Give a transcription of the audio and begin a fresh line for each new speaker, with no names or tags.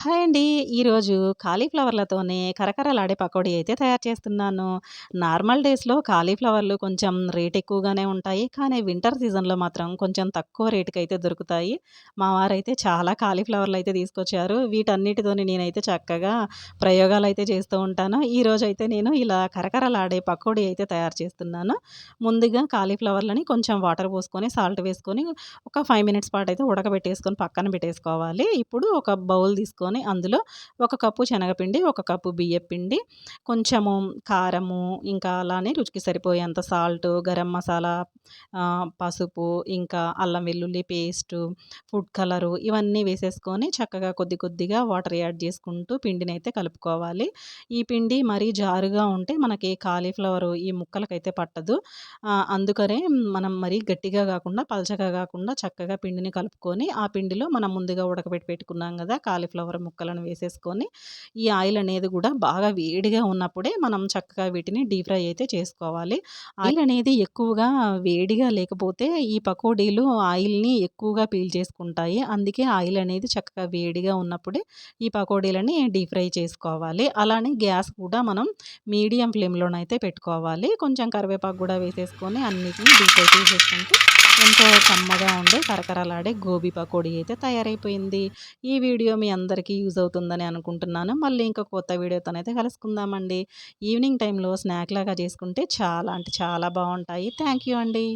Hi అండి. ఈరోజు కాలీఫ్లవర్‌లతోనే కరకరలాడే పకోడీ అయితే తయారు చేస్తున్నాను. నార్మల్ డేస్‌లో కాలీఫ్లవర్లు కొంచెం రేట్ ఎక్కువగానే ఉంటాయి. కానీ వింటర్ సీజన్‌లో మాత్రం కొంచెం తక్కువ రేటుకైతే దొరుకుతాయి. మా వారైతే చాలా కాలీఫ్లవర్లు అయితే తీసుకొచ్చారు. వీటన్నిటితోని నేనైతే చక్కగా ప్రయోగాలు అయితే చేస్తూ ఉంటాను. ఈరోజైతే నేను ఇలా కరకరలాడే పకోడీ అయితే తయారు చేస్తున్నాను. ముందుగా కాలీఫ్లవర్‌లని కొంచెం వాటర్ పోసుకొని, సాల్ట్ వేసుకొని ఒక ఫైవ్ మినిట్స్ పాటైతే ఉడకబెట్టేసుకొని పక్కన పెట్టేసుకోవాలి. ఇప్పుడు ఒక బౌల్ తీసుకొని అందులో ఒక కప్పు శనగపిండి, ఒక కప్పు బియ్యపిండి, కొంచెము కారము, ఇంకా అలానే రుచికి సరిపోయేంత సాల్టు, గరం మసాలా, పసుపు, ఇంకా అల్లం వెల్లుల్లి పేస్టు, ఫుడ్ కలరు ఇవన్నీ వేసేసుకొని చక్కగా కొద్ది కొద్దిగా వాటర్ యాడ్ చేసుకుంటూ పిండినైతే కలుపుకోవాలి. ఈ పిండి మరీ జారుగా ఉంటే మనకి కాలీఫ్లవరు ఈ ముక్కలకైతే పట్టదు. అందుకనే మనం మరీ గట్టిగా కాకుండా పలచగా కాకుండా చక్కగా పిండిని కలుపుకొని, ఆ పిండిలో మనం ముందుగా ఉడకబెట్టి పెట్టుకున్నాం కదా కాలీఫ్లవర్ ముక్కలను వేసేసుకొని, ఈ ఆయిల్ అనేది కూడా బాగా వేడిగా ఉన్నప్పుడే మనం చక్కగా వీటిని డీప్ ఫ్రై అయితే చేసుకోవాలి. ఆయిల్ అనేది ఎక్కువగా వేడిగా లేకపోతే ఈ పకోడీలు ఆయిల్‌ని ఎక్కువగా పీల్చేసుకుంటాయి. అందుకే ఆయిల్ అనేది చక్కగా వేడిగా ఉన్నప్పుడే ఈ పకోడీలని డీప్ ఫ్రై చేసుకోవాలి. అలానే గ్యాస్ కూడా మనం మీడియం ఫ్లేమ్‌లోనైతే పెట్టుకోవాలి. కొంచెం కరివేపాకు కూడా వేసేసుకొని అన్నిటిని డీప్ ఫ్రై చేసేసుకుంటూ ఎంతో కమ్మగా ఉండే కరకరలాడే గోబీ పకోడీ అయితే తయారైపోయింది. ఈ వీడియో మీ అందరికీ యూజ్ అవుతుందని అనుకుంటున్నాను. మళ్ళీ ఇంకా కొత్త వీడియోతోనైతే కలుసుకుందామండి. ఈవినింగ్ టైంలో స్నాక్ లాగా చేసుకుంటే చాలా అంటే చాలా బాగుంటాయి థ్యాంక్ యూ అండి.